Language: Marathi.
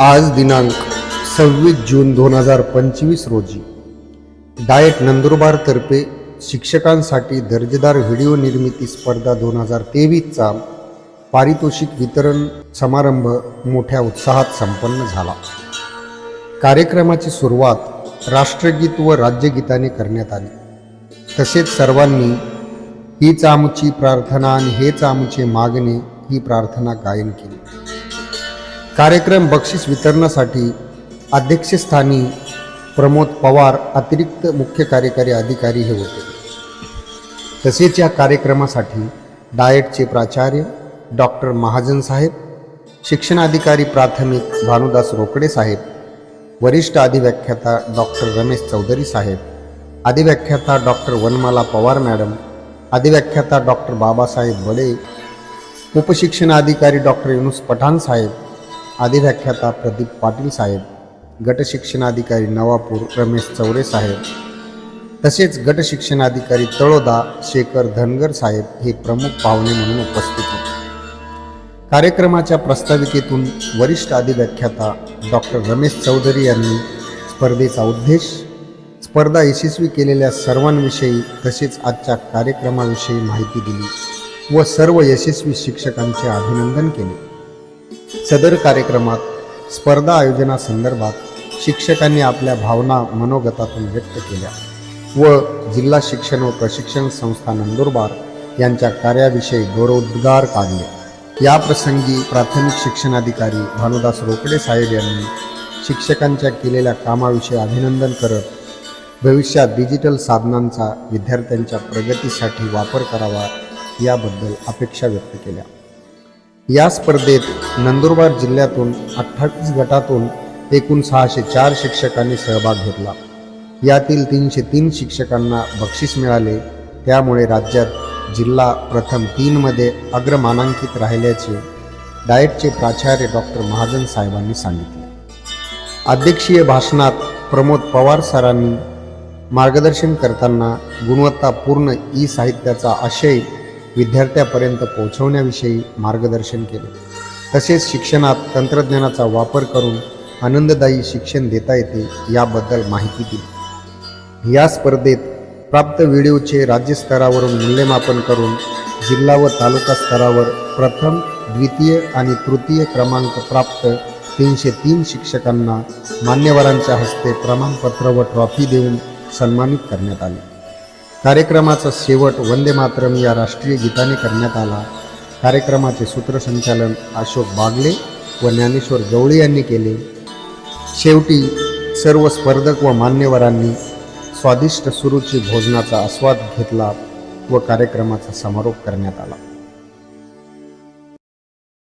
आज दिनांक सव्वीस जून दोन हजार पंचवीस रोजी. डाएट नंदुरबारतर्फे शिक्षकांसाठी दर्जेदार व्हिडिओ निर्मिती स्पर्धा दोन हजार तेवीसचा पारितोषिक वितरण समारंभ मोठ्या उत्साहात संपन्न झाला. कार्यक्रमाची सुरुवात राष्ट्रगीत व राज्यगीताने करण्यात आली. तसेच सर्वांनी हीच आमची प्रार्थना आणि हेच आमचे मागणे ही प्रार्थना गायन केली. कार्यक्रम बक्षीस वितरणासाठी अध्यक्षस्थानी प्रमोद पवार अतिरिक्त मुख्य कार्यकारी अधिकारी हे होते. तसेच या कार्यक्रमासाठी डाएटचे प्राचार्य डॉक्टर महाजन साहेब शिक्षणाधिकारी प्राथमिक भानुदास रोकडे साहेब वरिष्ठ अधिव्याख्याता डॉक्टर रमेश चौधरी साहेब अधिव्याख्याता डॉक्टर वनमाला पवार मॅडम अधिव्याख्याता डॉक्टर बाबासाहेब बडे उपशिक्षणाधिकारी डॉक्टर युनुस पठाण साहेब अधिव्याख्याता प्रदीप पाटील साहेब गट शिक्षणाधिकारी नवापूर रमेश चौरे साहेब तसेच गट शिक्षणाधिकारी तळोदा शेखर धनगर साहेब हे प्रमुख पाहुणे म्हणून उपस्थित होते. कार्यक्रमाच्या प्रस्ताविकेतून वरिष्ठ अधिव्याख्याता डॉक्टर रमेश चौधरी यांनी स्पर्धेचा उद्देश स्पर्धा यशस्वी केलेल्या सर्वांविषयी तसेच आजच्या कार्यक्रमाविषयी माहिती दिली व सर्व यशस्वी शिक्षकांचे अभिनंदन केले. सदर कार्यक्रमात स्पर्धा आयोजनासंदर्भात शिक्षकांनी आपल्या भावना मनोगतातून व्यक्त केल्या व जिल्हा शिक्षण व प्रशिक्षण संस्था नंदुरबार यांच्या कार्याविषयी गौरवोद्गार काढले. या प्रसंगी प्राथमिक शिक्षणाधिकारी भानुदास रोकडे साहेब यांनी शिक्षकांच्या केलेल्या कामाविषयी अभिनंदन करत भविष्यात डिजिटल साधनांचा विद्यार्थ्यांच्या प्रगतीसाठी वापर करावा याबद्दल अपेक्षा व्यक्त केल्या. या स्पर्धेत नंदुरबार जिल्ह्यातून अठ्ठावीस गटातून एकूण सहाशे चार शिक्षकांनी सहभाग घेतला. यातील तीनशे तीन शिक्षकांना बक्षीस मिळाले. त्यामुळे राज्यात जिल्हा प्रथम तीनमध्ये अग्रमानांकित राहिल्याचे डाएटचे प्राचार्य डॉक्टर महाजन साहेबांनी सांगितले. अध्यक्षीय भाषणात प्रमोद पवार सरांनी मार्गदर्शन करताना गुणवत्तापूर्ण ई साहित्याचा आशय विद्यार्थ्यापर्यंत पोहोचवण्याविषयी मार्गदर्शन केले. तसेच शिक्षणात तंत्रज्ञानाचा वापर करून आनंददायी शिक्षण देता येते याबद्दल माहिती दिली. या स्पर्धेत प्राप्त व्हिडिओचे राज्यस्तरावरून मूल्यमापन करून जिल्हा व तालुका स्तरावर प्रथम द्वितीय आणि तृतीय क्रमांक प्राप्त तीनशे तीन शिक्षकांना मान्यवरांच्या हस्ते प्रमाणपत्र व ट्रॉफी देऊन सन्मानित करण्यात आले. कार्यक्रमाचा शेवट वंदे मातरम या राष्ट्रीय गीताने करण्यात आला. कार्यक्रमाचे सूत्रसंचालन अशोक बागले व ज्ञानेश्वर गवळी यांनी केले. शेवटी सर्व स्पर्धक व मान्यवरांनी स्वादिष्ट सुरुची भोजनाचा आस्वाद घेतला व कार्यक्रमाचा समारोप करण्यात आला.